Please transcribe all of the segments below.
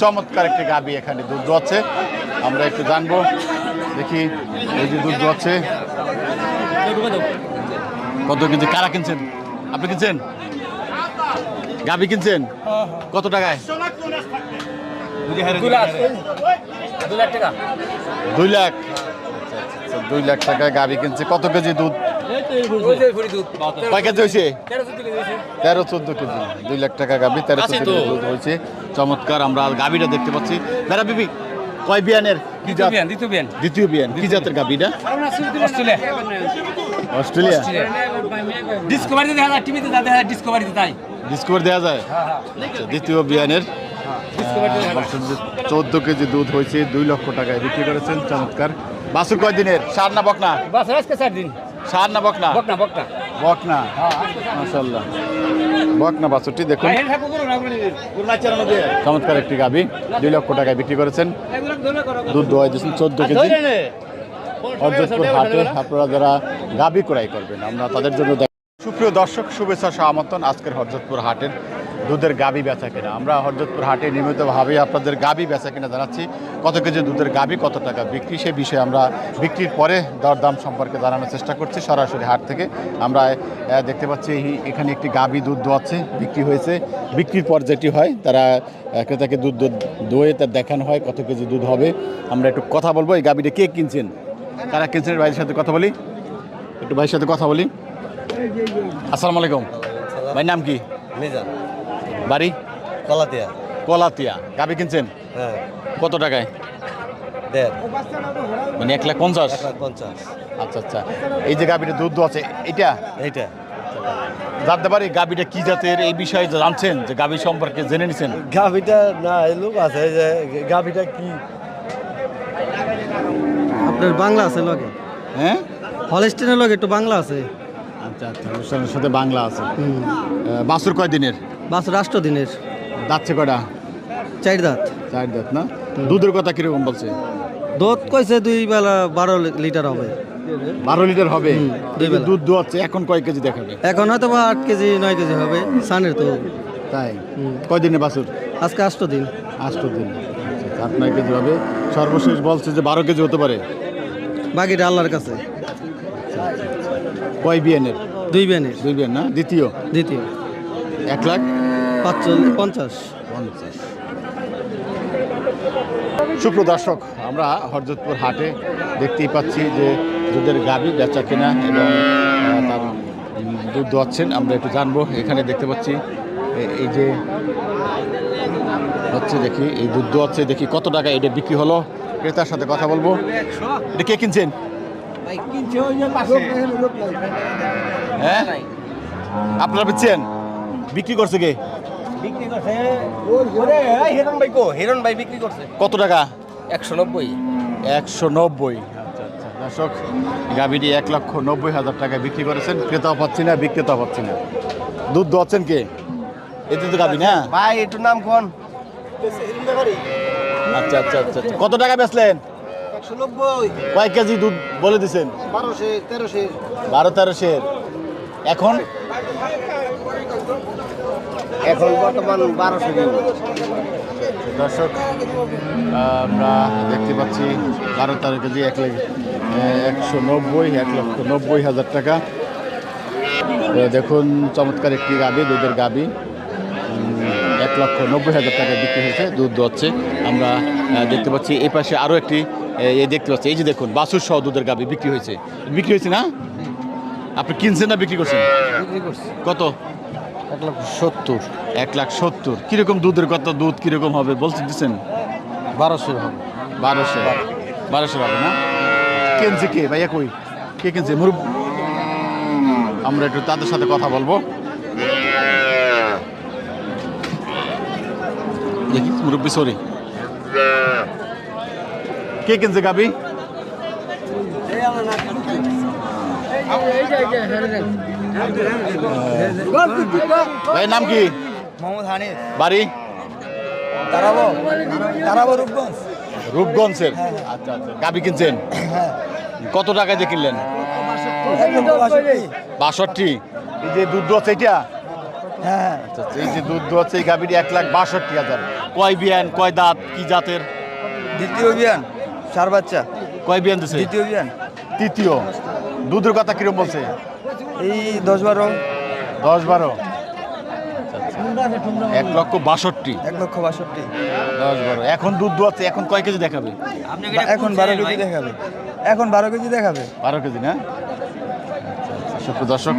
চমৎকার একটি গাবি এখানে দুধ দোয়াচ্ছে। আমরা একটু জানব দেখি এই যে দুধ দোয়াচ্ছে। কত কিনছে কারা কিনছেন? আপনি কিনছেন? গাবি কিনছেন? কত টাকায়? দুই লাখ আচ্ছা, দুই লাখ টাকায় গাবি কিনছে। কত কেজি দুধ? কয় কেজি হয়েছে? তেরো চোদ্দ কেজি দুই লাখ টাকা গাবি তেরো চোদ্দ কেজি দুধ হয়েছে। চমৎকার আমরা গাবিটা দেখতে পাচ্ছি। বেড়া বিবি কয় বিয়ানের কি জাত? দ্বিতীয় বিয়ান। কি জাতের গাবিটা অস্ট্রেলিয়া। ডিসকভারিতে দেখা যায় টিভিতে দেখা যায় ডিসকভারিতে তাই। ডিসকভার দেওয়া যায়? আচ্ছা, দ্বিতীয় বিয়ানের। চোদ্দ কেজি দুধ হয়েছে দুই লক্ষ টাকায় বিক্রি করেছেন। চমৎকার। বাসুর কয় দিনের সার না বকনা? বাস আজকে চার দিন। সার না বকনা বকনা বকনা। বকনা। মাশাল্লাহ বকনা বাছুরটি দেখুন। চমৎকার একটি গাবি দুই লক্ষ টাকায় বিক্রি করেছেন। দুধ দোয়া দিয়েছেন চোদ্দ কেজি। হরজতপুর হাটে আপনারা যারা গাবি ক্রয় করবেন। আমরা তাদের জন্য সুপ্রিয় দর্শক শুভেচ্ছা সহ আমন্ত্রণ আজকের হরজতপুর হাটের দুধের গাবি বেচা কিনা। আমরা হরজতপুর হাটে নিয়মিতভাবে আপনাদের গাবি বেচা কিনা জানাচ্ছি। কত কেজি দুধের গাবি কত টাকা বিক্রি সে বিষয়ে আমরা বিক্রির পরে দরদাম সম্পর্কে জানানোর চেষ্টা করছি। সরাসরি হাট থেকে আমরা দেখতে পাচ্ছি এখানে একটি গাবি দুধ দোয়াচ্ছে বিক্রি হয়েছে। বিক্রির পর যেটি হয়, তারা ক্রেতাকে দুধ দুধ দোয়ে তার দেখানো হয়, কত কেজি দুধ হবে। আমরা একটু কথা বলব, এই গাবিটা কে কিনছেন? তারা কিনছেন? ভাইয়ের সাথে কথা বলি। একটু ভাইয়ের সাথে কথা বলি। আসসালামু আলাইকুম। ভাই নাম কি? মিজান। বাড়ি? কলাতিয়া। কলাতিয়া। গাবি কিনছেন? হ্যাঁ। কত টাকায়? দেড়। মানে এক লাখ পঞ্চাশ? পঞ্চাশ। আচ্ছা আচ্ছা। এই যে গাবিটা দুধ আছে এটা এইটা। জানতে পারি গাবিটা কি জাতের এই বিষয়ে জানছেন যে গাবি সম্পর্কে জেনে নিছেন? গাভিটা না লোক আছে যে গাভিটা কি? আপনার বাংলা আছে লগে? হ্যাঁ? হলস্টেনের লগে একটু বাংলা আছে। আচ্ছা আচ্ছা সাথে বাংলা আছে। হুম। আহ, বাছুর কয় দিনের বাস রাষ্ট্র দিনের যাচ্ছে কয়টা? চার দাঁত। চার দাঁত না? দুধের কথা কীরকম বলছে? দুধ কইছে দুই বেলা বারো লিটার হবে। বারো লিটার হবে। দুধ দোয়াচ্ছে এখন কয় কেজি দেখাবে? এখন হয়তো বা আট কেজি নয় কেজি হবে সানের তো। তাই? হুম। কয় দিনে বাছুর? আজকে আষ্ট দিন আষ্ট দিন আচ্ছা, আট নয় কেজি হবে। সর্বশেষ বলছে যে বারো কেজি হতে পারে। বাকিটা আল্লাহর কাছে। কয় বিয়ানের? দুই বেনের দুই বিয়ান না? দ্বিতীয়? দ্বিতীয়। এক লাখ পাঁচচল্লিশ পঞ্চাশ। পঞ্চাশ। সুপ্র দর্শক আমরা হরজতপুর হাটে দেখতেই পাচ্ছি যে দুধের গাবি বেচা কেনা এবং তার দুধ দোয়াচ্ছেন। আমরা একটু জানব এখানে দেখতে পাচ্ছি এই যে হচ্ছে দেখি এই দুধ দোয়াচ্ছে দেখি কত টাকা এটা বিক্রি হলো। ক্রেতার সাথে কথা বলব। এটা কে কিনছেন? হ্যাঁ? আপনারা বেচছেন? বিক্রি করছে কে? বিক্রি করছে হিরণ ভাই কো হিরণ ভাই বিক্রি করছে। কত টাকা? একশো নব্বই। একশো নব্বই। আচ্ছা আচ্ছা দর্শক গাভীটি এক লক্ষ নব্বই হাজার টাকায় বিক্রি করেছেন। ক্রেতাও পাচ্ছি না বিক্রেতাও পাচ্ছি না। দুধ দোয়াচ্ছেন কে? এতে তো গাভী না? ভাই একটু নাম কোন। আচ্ছা আচ্ছা আচ্ছা আচ্ছা। কত টাকা বেচলেন? কয় কেজি দুধ বলে দিছেন? বারোশো তেরোশো। বারো তেরো শের এখন? এখন বর্তমান বারোশো দিন দর্শক আমরা দেখতে পাচ্ছি বারো তেরো কেজি এক লাখ একশো নব্বই এক লক্ষ নব্বই হাজার টাকা। দেখুন চমৎকার একটি গাবি দুধের গাবি। এক লক্ষ নব্বই হাজার টাকা বিক্রি হয়েছে দুধ দোয়াচ্ছে আমরা দেখতে পাচ্ছি এই পাশে আরও একটি এ দেখতে পাচ্ছি এই যে দেখুন বাসুর সহ দুধের গাবি বিক্রি হয়েছে। বিক্রি হয়েছে না? আপনি কিনছেন না বিক্রি করছেন? কত? এক লক্ষ সত্তর এক লাখ সত্তর কীরকম দুধের কত দুধ কীরকম হবে বলতে দিচ্ছেন বারোশো হবে বারোশো বারোশো হবে না কিনছে কে ভাইয়া কই কে কিনছে মুরুব আমরা একটু তাদের সাথে কথা বলব দেখি মুরব্বী সরি কে কিনছে গাবি ভাই নাম কি? মোহাম্মদ হানিফ। বাড়ি? তারাবো। তারাবো রূপগঞ্জ। রূপগঞ্জের? আচ্ছা আচ্ছা। গাবি কিনছেন? কত টাকা দিয়ে কিনলেন? বাষট্টি। এই যে দুধ এইটা? হ্যাঁ আচ্ছা আচ্ছা, এই যে দুধ দোয়াচ্ছে এই গাবিটি এক লাখ বাষট্টি হাজার। কয় বিয়ান কয় দাঁত কি জাতের? দ্বিতীয় অভিযান চার বাচ্চা। কয় বিয়ান দিছে? দ্বিতীয় অভিযান তৃতীয়। দুধের কথা কিরম বলছে? এই দশ বারো। দশ বারো। এক লক্ষ বাষট্টি। এক লক্ষ বাষট্টি। দশ বারো। এখন দুধ দোয়াচ্ছে এখন কয় কেজি দেখাবে? এখন বারো কেজি দেখাবে। এখন বারো কেজি দেখাবে। বারো কেজি না? সুপ্রিয় দর্শক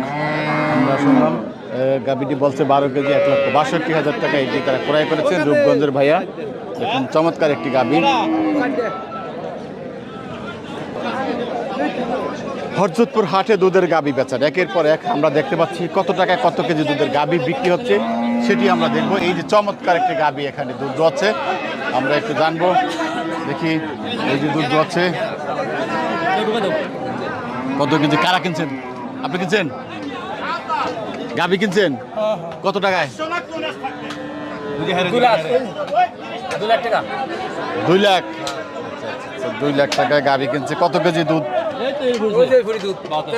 আমরা শুনলাম গাভীটি বলছে বারো কেজি এক লক্ষ বাষট্টি হাজার টাকা এটি তারা ক্রয় করেছেন রূপগঞ্জের ভাইয়া। এখন চমৎকার একটি গাভী। হরজতপুর হাটে দুধের গাবি বেচার। একের পর এক আমরা দেখতে পাচ্ছি কত টাকায় কত কেজি দুধের গাবি বিক্রি হচ্ছে। সেটি আমরা দেখব। এই যে চমৎকার একটি গাবি এখানে দুধ দোয়াচ্ছে। আমরা একটু জানব। দেখি এই যে দুধ দোয়াচ্ছে। কত কেজি? কারা কিনছেন? আপনি কিনছেন? গাবি কিনছেন? কত টাকায়? দুই লাখ আচ্ছা, আচ্ছা, দুই লাখ টাকায় গাবি কিনছে। কত কেজি দুধ?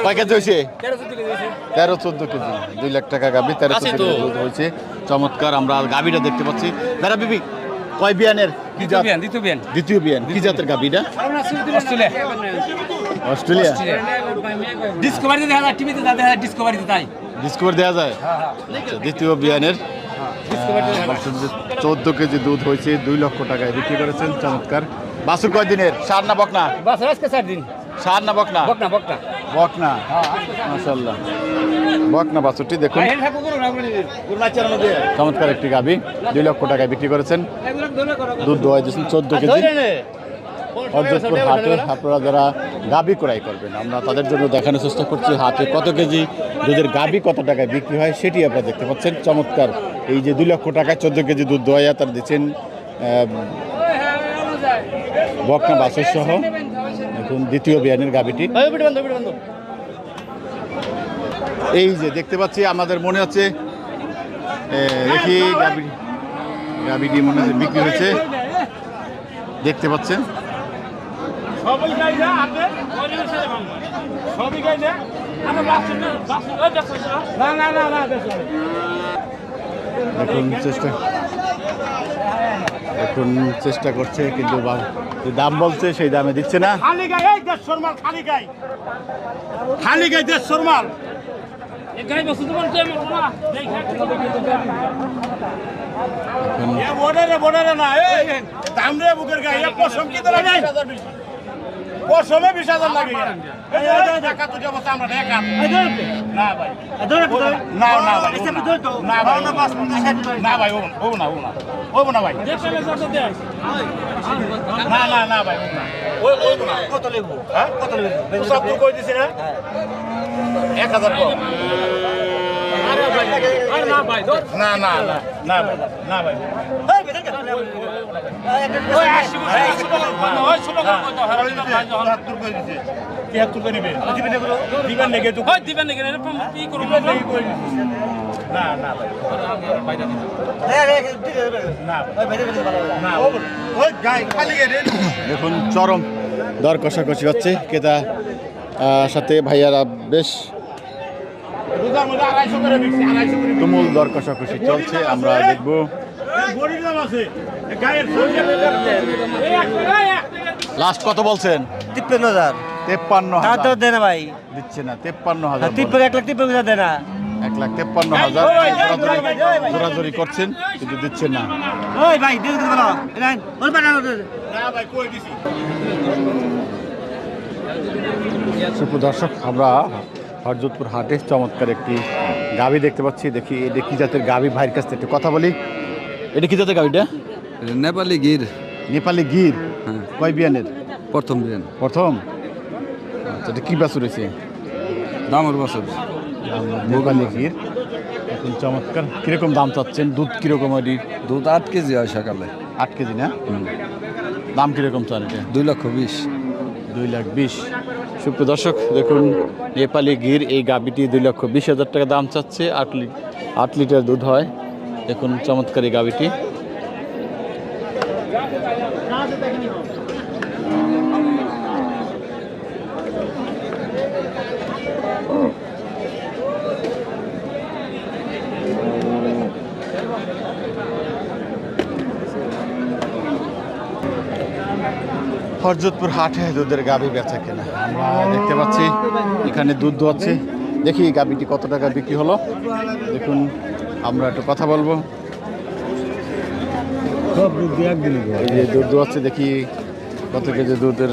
কয় কেজি হয়েছে? তেরো চোদ্দ কেজি দুই লাখ টাকা গাবি তেরো চোদ্দ কেজি দুধ হয়েছে। চমৎকার আমরা গাবিটা দেখতে পাচ্ছি। বেড়া বিবি কয় বিয়ানের কি জাত? দ্বিতীয় বিয়ান। দ্বিতীয় বিয়ান কি জাতের গাবিটা অস্ট্রেলিয়া। ডিসকভারিতে দেখা যায় টিভিতে দেখা যায় ডিসকভারিতে তাই। ডিসকভার দেওয়া যায়? আচ্ছা দ্বিতীয় বিয়ানের। চোদ্দ কেজি দুধ হয়েছে দুই লক্ষ টাকায় বিক্রি করেছেন। চমৎকার। বাসুর কয় দিনের সার না বকনা? বাস আজকে চার দিন। সার না বকনা বকনা বকনা। বকনা। মাশাল্লাহ বকনা বাছুরটি দেখুন। চমৎকার একটি গাবি। দুই লক্ষ টাকায় বিক্রি করেছেন। দুধ দোয়াই দিয়েছেন চোদ্দ কেজি। হরজতপুর হাটে আপনারা যারা গাবি ক্রয় করবেন আমরা তাদের জন্য দেখানোর চেষ্টা করছি হাতে কত কেজি দুধের গাবি কত টাকায় বিক্রি হয় সেটি আপনারা দেখতে পাচ্ছেন। চমৎকার। এই যে দুই লক্ষ টাকায় চোদ্দ কেজি দুধ দোয়াইয়া তারা দিচ্ছেন বকনা বাছুর সহ এখন দ্বিতীয় বিয়ানের গাবিটি এই যে দেখতে পাচ্ছি আমাদের মনে হচ্ছে দেখি গাবি গাবিটি মনে হচ্ছে বিক্রি হয়েছে। দেখতে পাচ্ছেন। এখন চেষ্টা এখন চেষ্টা করছে কিন্তু দাম বলছে সেই দামে দিচ্ছে না। খালি গাই এই দেড়শোর মাল খালি গাই খালি গাই দেড়শোর মাল। গাই বসে তো বর্ডারে বর্ডারে না এই দাম রে বুকের গাই পশম কি গাই পশমে বিশ হাজার লাগে টাকা তুই অবস্থা আমরা ঢাকা না ভাই। না না ভাই না। ভাই না। ভাই ও না ও না ও না। ভাই। না না না ভাই কত লেবু? হ্যাঁ? কত লেবু? সব তুই কই দিছিস না এক হাজার কম। না না না ভাই ভাই। তিয়াত্তর করে নিবে দিবেন নাকি দিবেন নাকি না না ভাই। না না ওই গাই খালি গেলে দেখুন চরম দর কষাকষি হচ্ছে। আহ, সাথে ভাইয়ারা বেশ তুমুল দর কষাকষি চলছে আমরা দেখব। লাস্ট কত বলছেন? তিপ্পান্ন হাজার। তেপ্পান্ন হাজার। দেয় না ভাই। দিচ্ছে না তেপ্পান্ন হাজার তিপ্পান্ন এক লাখ তিপ্পান্ন হাজার দেয় না এক লাখ তেপ্পান্ন হাজার। জোরাজোরি- করছেন কিন্তু দিচ্ছেন না। ওই ভাই দর্শক আমরা হরজতপুর হাটে চমৎকার একটি গাভি দেখতে পাচ্ছি। দেখি এটা কি জাতের গাভি? ভাইয়ের কাছ থেকে একটু কথা বলি। এটা কি জাতের গাভিটা? নেপালি গির। নেপালি গির? হ্যাঁ। কয় বিয়ানের? প্রথম দিন প্রথম? আচ্ছা এটা কি বাছুর রয়েছে দামর বছর। নেপালি গির। এখন চমৎকার। কীরকম দাম চাচ্ছেন? দুধ কীরকম এটি দুধ আট কেজি হয় সকালে। আট কেজি না? দাম কীরকম চান এটা দুই লক্ষ বিশ। দুই লাখ বিশ। সুপ্রিয় দর্শক, দেখুন, নেপালি গির এই গাবিটি দুই লক্ষ বিশ হাজার টাকা দাম চাচ্ছে, আট আট লিটার দুধ হয়। দেখুন, চমৎকার এই গাবিটি হরজতপুর হাটে দুধের গাভি বেচা কেনা। আমরা দেখতে পাচ্ছি এখানে দুধ দোয়াচ্ছে। দেখি গাভিটি কত টাকা বিক্রি হলো। দেখুন আমরা একটু কথা বলব। এই যে দুধ দোয়াচ্ছে দেখি কত কেজি দুধের।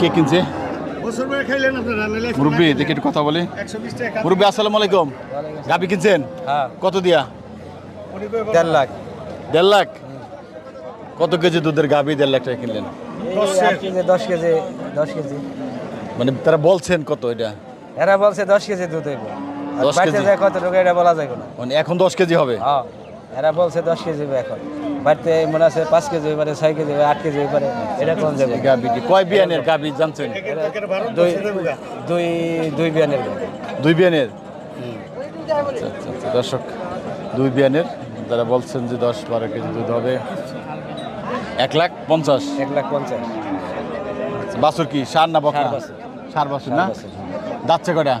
কে কিনছে? মুরব্বী দেখি একটু কথা বলি। মুরব্বী আসসালামু আলাইকুম। গাভি কিনছেন? হ্যাঁ। কত দিয়া? দেড় লাখ। দেড় লাখ? কত কেজি দুধের গাভি দেড় লাখ টাকা কিনলেন? কেজি। দশ কেজি দশ কেজি। মানে তারা বলছেন কত এটা? এরা বলছে দশ কেজি দুধ হইব। আর 10 বাড়িতে কেজি? কত টাকা এটা বলা যায় না। মানে এখন দশ কেজি হবে? হ্যাঁ এরা বলছে দশ কেজি এখন। বাড়িতে মনে আছে পাঁচ কেজি হইবে ছয় কেজি আট কেজি হইবে এটা কোন যাবে গাভিটি কয় বিয়ানের গাভি জানছেন? দুই দুই দুই বিয়ানের দুই বিয়ানের? আচ্ছা, আচ্ছা, আচ্ছা, দর্শক দুই বিয়ানের যারা বলছেন যে দশ বারো কেজি দুধ হবে এক লাখ পঞ্চাশ। এক লাখ পঞ্চাশ। বাছুর কি? সার না বাছুর। সার বাছুর না? যাচ্ছে কটা?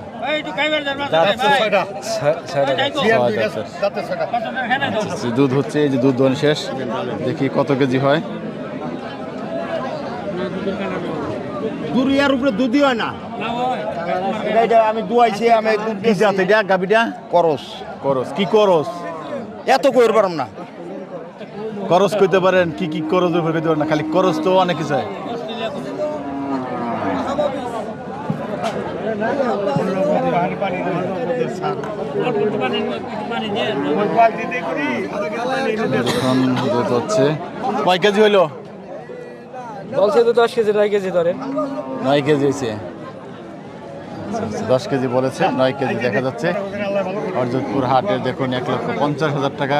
দুধ হচ্ছে এই যে দুধ দোন শেষ। দেখি কত কেজি হয়। দুরিয়ার উপরে দুধই হয় না। এটা আমি দুয়াইছি আমি দুধ কি জাত এটা গাভিটা করস। করস। কি করস? এত কইর পারম না। করস কইতে পারেন কি কি করস কইতে পারেন না খালি করস তো অনেক কিছু হয়। এখন দুধ হচ্ছে। কয় কেজি হইল? বলছে তো দশ কেজি নয় কেজি ধরেন নয় কেজি হয়েছে। দশ কেজি বলেছে নয় কেজি দেখা যাচ্ছে। অর্জনপুর হাটে দেখুন এক লক্ষ পঞ্চাশ হাজার টাকা।